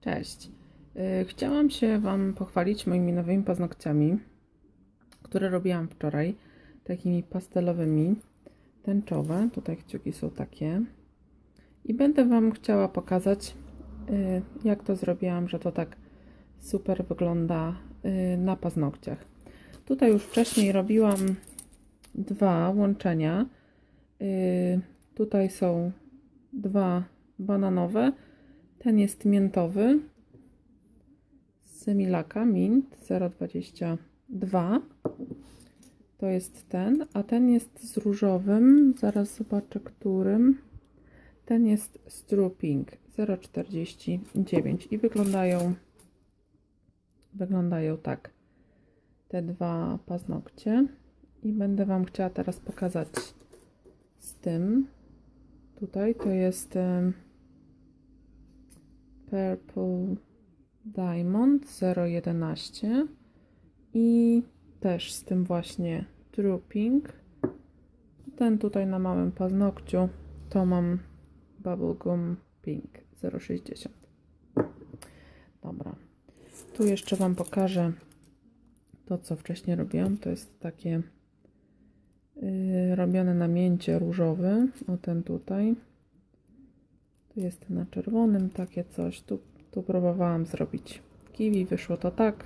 Cześć. Y, Chciałam się Wam pochwalić moimi nowymi paznokciami, które robiłam wczoraj, takimi pastelowymi, tęczowe. Tutaj kciuki są takie. I będę Wam chciała pokazać, y, jak to zrobiłam, że to tak super wygląda y, na paznokciach. Tutaj już wcześniej robiłam dwa łączenia. Tutaj są dwa bananowe. Ten jest miętowy z Semilaka Mint 0,22. To jest ten, a ten jest z różowym. Zaraz zobaczę, którym. Ten jest Pink 0,49 i wyglądają wyglądają tak te dwa paznokcie i będę Wam chciała teraz pokazać z tym tutaj to jest Purple Diamond 011 i też z tym właśnie True Pink. Ten tutaj na małym paznokciu to mam Bubblegum Pink 060. Dobra. Tu jeszcze Wam pokażę to, co wcześniej robiłam. To jest takie yy, robione na mięcie różowy. O ten tutaj. Jest na czerwonym takie coś. Tu, tu próbowałam zrobić kiwi. Wyszło to tak.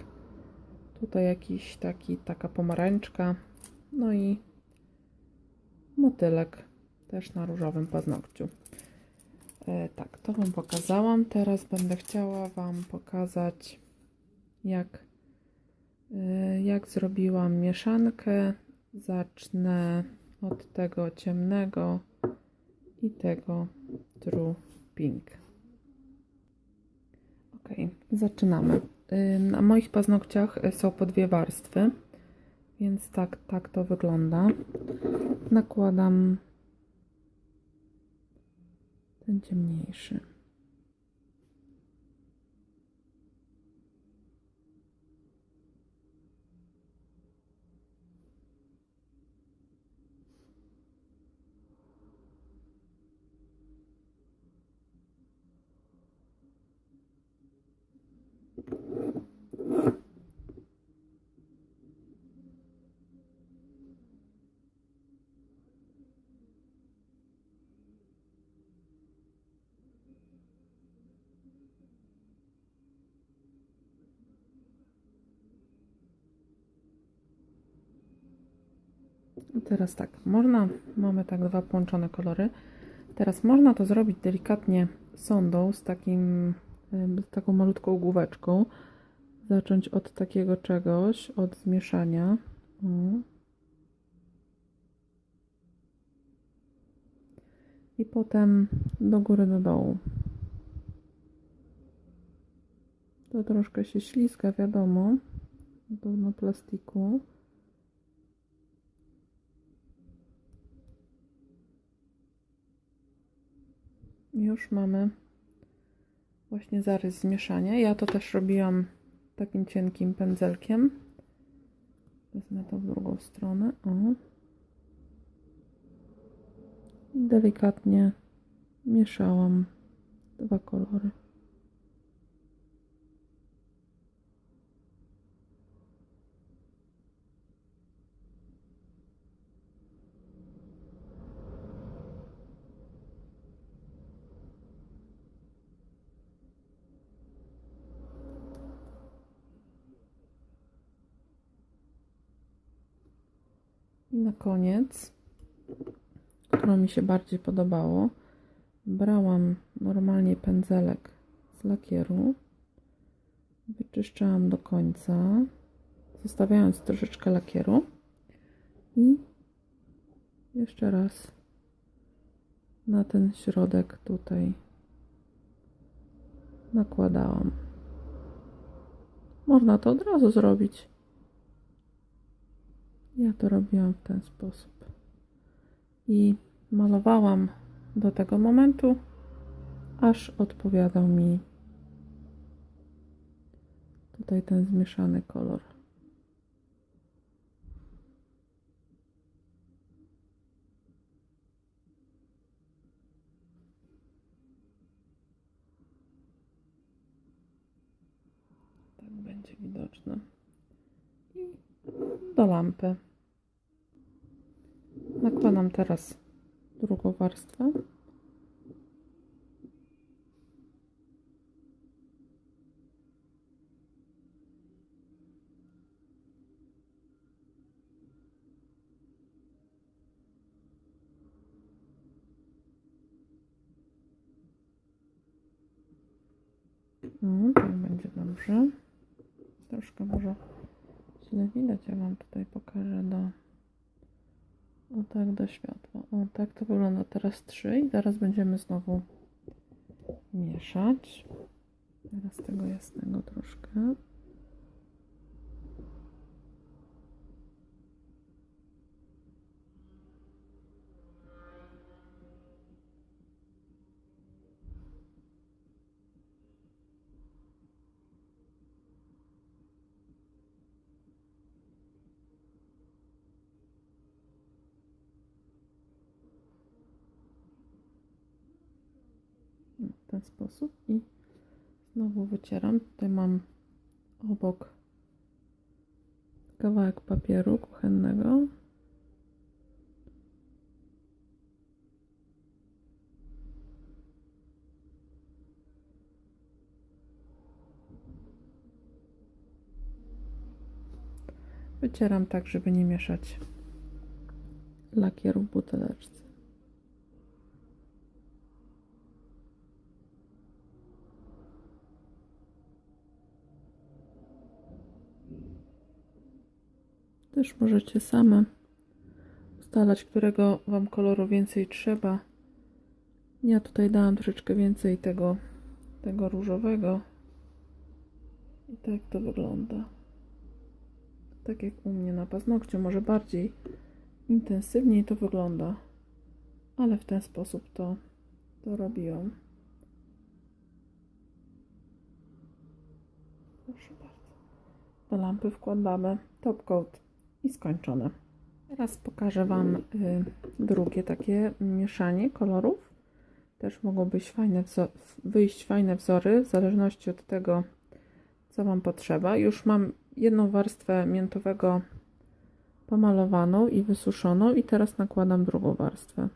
Tutaj jakiś taki, taka pomarańczka. No i motylek też na różowym paznokciu. E, tak, to Wam pokazałam. Teraz będę chciała Wam pokazać, jak, e, jak zrobiłam mieszankę. Zacznę od tego ciemnego i tego True Ok, zaczynamy. Na moich paznokciach y, są po dwie warstwy, więc tak, tak to wygląda. Nakładam ten ciemniejszy. I teraz tak, można, mamy tak dwa połączone kolory. Teraz można to zrobić delikatnie sondą z takim, z taką malutką główeczką. Zacząć od takiego czegoś, od zmieszania. O. I potem do góry, do dołu. To troszkę się ślizga, wiadomo, na plastiku. Już mamy właśnie zarys zmieszania. Ja to też robiłam takim cienkim pędzelkiem. Wezmę to w drugą stronę. O. I delikatnie mieszałam dwa kolory. I na koniec, którą mi się bardziej podobało, brałam normalnie pędzelek z lakieru, wyczyszczałam do końca, zostawiając troszeczkę lakieru i jeszcze raz na ten środek tutaj nakładałam. Można to od razu zrobić. Ja to robiłam w ten sposób. I malowałam do tego momentu, aż odpowiadał mi tutaj ten zmieszany kolor. Tak będzie widoczne. Do lampy. Nakładam teraz drugą warstwę. No, tak będzie dobrze. Troszkę może źle widać. Ja Wam tutaj pokażę do... O tak, do światła. O tak to wygląda teraz trzy i zaraz będziemy znowu mieszać. Teraz tego jasnego troszkę. Ten sposób i znowu wycieram. Tutaj mam obok kawałek papieru kuchennego. Wycieram tak, żeby nie mieszać lakieru w buteleczce. Też możecie same ustalać, którego Wam koloru więcej trzeba. Ja tutaj dałam troszeczkę więcej tego, tego różowego. I tak to wygląda. Tak jak u mnie na paznokciu, może bardziej intensywniej to wygląda. Ale w ten sposób to, to robiłam. Proszę bardzo. Do lampy wkładamy top coat i skończone. Teraz pokażę Wam y, drugie takie mieszanie kolorów. Też mogą być fajne wyjść fajne wzory w zależności od tego, co Wam potrzeba. Już mam jedną warstwę miętowego pomalowaną i wysuszoną i teraz nakładam drugą warstwę.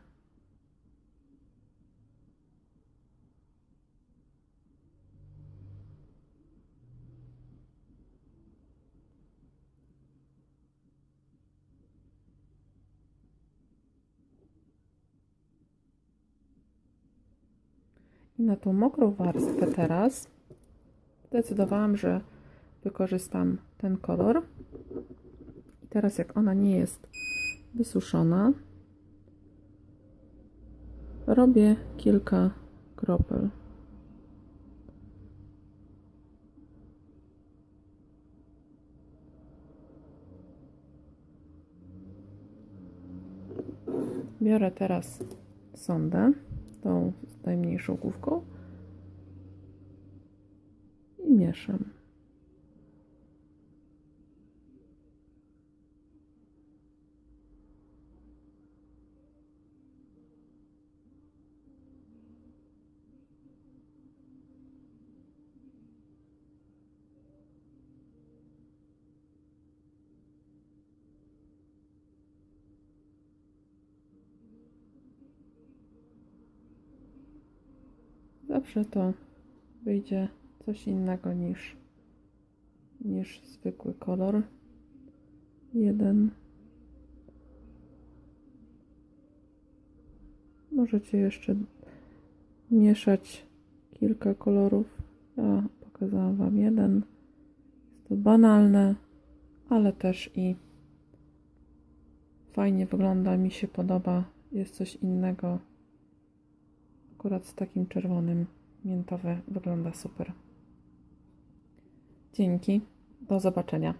I na tą mokrą warstwę teraz zdecydowałam, że wykorzystam ten kolor. I teraz jak ona nie jest wysuszona, robię kilka kropel. Biorę teraz sondę, tą najmniejszą główką i mieszam. Zawsze to wyjdzie coś innego niż, niż zwykły kolor. Jeden. Możecie jeszcze mieszać kilka kolorów. Ja pokazałam Wam jeden. Jest to banalne, ale też i fajnie wygląda, mi się podoba. Jest coś innego. Akurat z takim czerwonym miętowe wygląda super. Dzięki. Do zobaczenia.